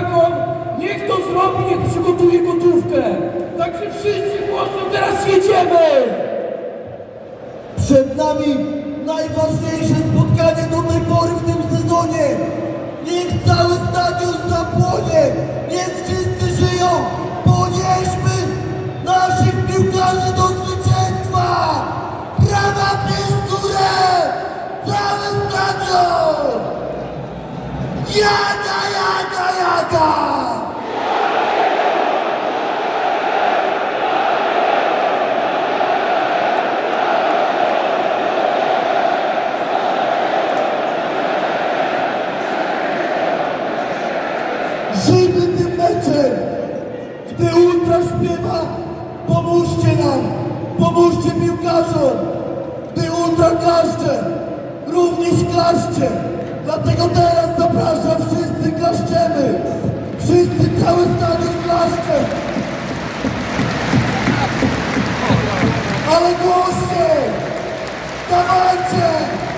kupakom, niech to zrobi, niech przygotuje gotówkę. Także wszyscy głośno teraz jedziemy! Przed nami najważniejsze spotkanie do tej pory w tym sezonie. Niech cały stadion zapłonie. Niech wszyscy żyją. Ponieśmy naszych piłkarzy do zwycięstwa. Brawa w górę. Cały stadion. Jaga, jaga. Żyjmy tym meczem! Gdy ultra śpiewa, pomóżcie nam! Pomóżcie piłkarzom! Gdy ultra klaszcze, również klaszcie! Dlatego teraz zapraszam, wszyscy klaszczemy! Wszyscy, cały stadion klaszcze! Ale głośniej! Dawajcie!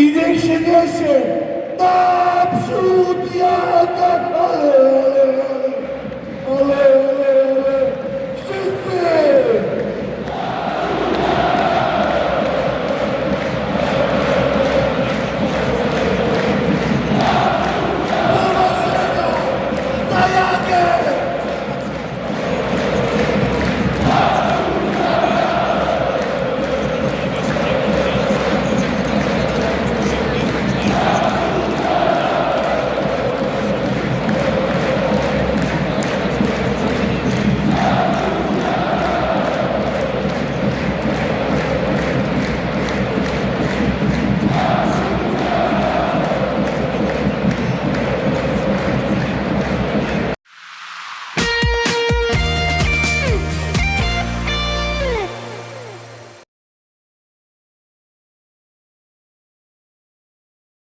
i niech się niesie naprzód jak.